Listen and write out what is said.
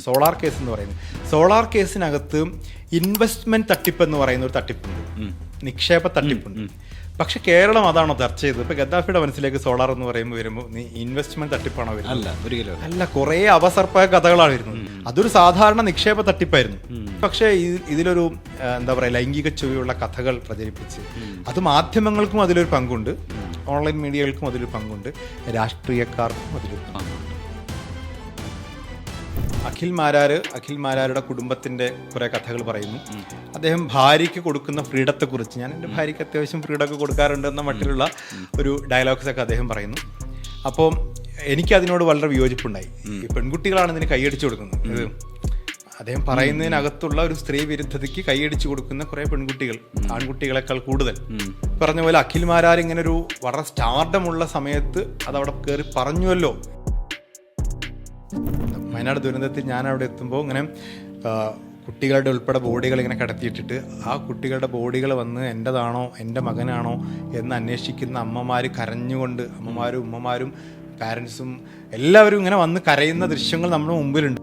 Solar case എന്ന് പറയുന്നത്. Solar കേസിനകത്ത് investment തട്ടിപ്പ് എന്ന് പറയുന്ന ഒരു തട്ടിപ്പുണ്ട്. നിക്ഷേപ തട്ടിപ്പുണ്ട്. പക്ഷെ കേരളം അതാണോ ചർച്ച ചെയ്തത്? ഇപ്പൊ ഗദ്ദാഫിയുടെ മനസ്സിലേക്ക് സോളാർ എന്ന് പറയുമ്പോൾ വരുമ്പോൾ നീ ഇൻവെസ്റ്റ്മെന്റ് തട്ടിപ്പാണോ വരുന്നത്? അല്ല കുറെ അവസർപ്പ കഥകളാണ് വരുന്നത്. അതൊരു സാധാരണ നിക്ഷേപ തട്ടിപ്പായിരുന്നു. പക്ഷെ ഇതിലൊരു എന്താ പറയുക ലൈംഗിക ചുവയുള്ള കഥകൾ പ്രചരിപ്പിച്ച് അത് മാധ്യമങ്ങൾക്കും അതിലൊരു പങ്കുണ്ട്. ഓൺലൈൻ മീഡിയകൾക്കും അതിലൊരു പങ്കുണ്ട്. രാഷ്ട്രീയക്കാർക്കും അതിലൊരു അഖിൽ മാരാര് അഖിൽ മാരാരുടെ കുടുംബത്തിന്റെ കുറെ കഥകൾ പറയുന്നു. അദ്ദേഹം ഭാര്യയ്ക്ക് കൊടുക്കുന്ന ഫ്രീഡത്തെ കുറിച്ച് ഞാൻ എന്റെ ഭാര്യയ്ക്ക് അത്യാവശ്യം ഫ്രീഡമൊക്കെ കൊടുക്കാറുണ്ട് എന്ന മട്ടിലുള്ള ഒരു ഡയലോഗ്സ് ഒക്കെ അദ്ദേഹം പറയുന്നു. അപ്പോൾ എനിക്ക് അതിനോട് വളരെ വിയോജിപ്പുണ്ടായി. ഈ പെൺകുട്ടികളാണ് ഇതിന് കൈയടിച്ചു കൊടുക്കുന്നത്. അദ്ദേഹം പറയുന്നതിനകത്തുള്ള ഒരു സ്ത്രീ വിരുദ്ധതയ്ക്ക് കൈയടിച്ചു കൊടുക്കുന്ന കുറെ പെൺകുട്ടികൾ ആൺകുട്ടികളെക്കാൾ കൂടുതൽ. പറഞ്ഞ പോലെ അഖിൽ മാരാർ ഇങ്ങനെ ഒരു വളരെ സ്റ്റാർഡമുള്ള സമയത്ത് അതവിടെ കയറി പറഞ്ഞുവല്ലോ. വയനാട് ദുരന്തത്തിൽ ഞാൻ അവിടെ എത്തുമ്പോൾ ഇങ്ങനെ കുട്ടികളുടെ ഉൾപ്പെടെ ബോഡികൾ ഇങ്ങനെ കടത്തിയിട്ടിട്ട് ആ കുട്ടികളുടെ ബോഡികൾ വന്ന് എന്റെതാണോ എന്റെ മകനാണോ എന്ന് അന്വേഷിക്കുന്ന അമ്മമാർ കരഞ്ഞുകൊണ്ട് അമ്മമാരും ഉമ്മമാരും പാരൻസും എല്ലാവരും ഇങ്ങനെ വന്ന് കരയുന്ന ദൃശ്യങ്ങൾ നമ്മുടെ മുമ്പിലുണ്ട്.